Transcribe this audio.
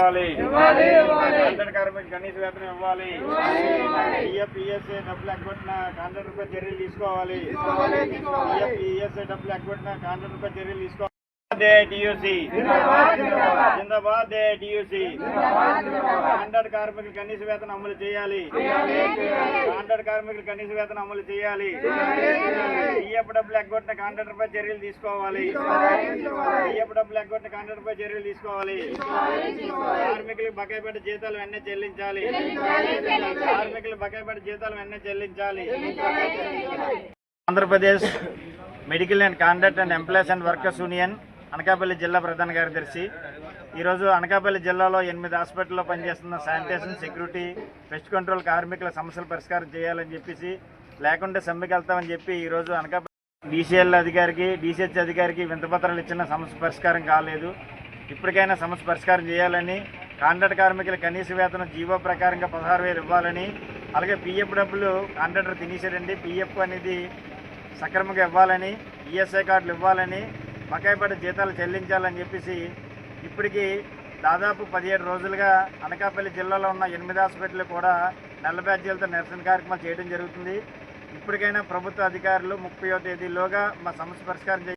ఇవ్వాలి. కాంట్రాక్ట్ కార్మికులకు కనీస వేతనం ఇవ్వాలి. డబ్బులు ఎగ్గొట్టిన కాంట్రాక్టర్పై చర్యలు తీసుకోవాలి. డబ్బులు ఎగ్గొట్టిన కాంట్రాక్టర్పై చర్యలు తీసుకోవాలి. జిందాబాద్ కాంట్రాక్ట్ కార్మికులు కనీస వేతనం అమలు చేయాలి. కాంట్రాక్ట్ కార్మికులు కనీస వేతనం అమలు చేయాలి. పిఎఫ్ డబ్బులు ఎగ్గొట్టిన కాంట్రాక్టర్ పై చర్యలు తీసుకోవాలి. పిఎఫ్ డబ్బులు ఎగ్గొట్టిన కాంట్రాక్టర్ చర్యలు తీసుకోవాలి. కార్మికులకు బకాయిపడ్డ జీతాలు వెంటనే చెల్లించాలి. కార్మికులు బకాయిపడ్డ జీతాలు వెంటనే చెల్లించాలి. Andhra Pradesh medical and contract and employees and workers union Anakapalli జిల్లా ప్రధాన కార్యదర్శి. ఈరోజు అనకాపల్లి జిల్లాలో ఎనిమిది హాస్పిటల్లో పనిచేస్తున్న శానిటేషన్ సెక్యూరిటీ పెస్ట్ కంట్రోల్ కార్మికుల సమస్యలు పరిష్కారం చేయాలని చెప్పేసి లేకుంటే సమ్మెకి వెళ్తామని చెప్పి ఈరోజు అనకాపల్లి డీసీఎల్ అధికారికి డీసీహెచ్ అధికారికి వింతపత్రాలు ఇచ్చిన సమస్య పరిష్కారం కాలేదు. ఇప్పటికైనా సమస్య పరిష్కారం చేయాలని కాంట్రాక్ట్ కార్మికుల కనీస వేతనం జీవో ప్రకారంగా పదహారు వేలు ఇవ్వాలని అలాగే పిఎఫ్ డబ్బులు కాంట్రాక్టర్ తినేసాడండి పిఎఫ్ అనేది సక్రమంగా ఇవ్వాలని ఈఎస్ఐ కార్డులు ఇవ్వాలని బకాయిపడ్డ జీతాలు చెల్లించాలని చెప్పేసి ఇప్పటికీ దాదాపు పదిహేడు రోజులుగా అనకాపల్లి జిల్లాలో ఉన్న ఎనిమిది హాస్పిటల్ కూడా నల్ల బ్యాడ్జీలతో నిరసన కార్యక్రమాలు చేయడం జరుగుతుంది. ఇప్పటికైనా ప్రభుత్వ అధికారులు ముప్పయో తేదీలోగా మా సమస్య పరిష్కారం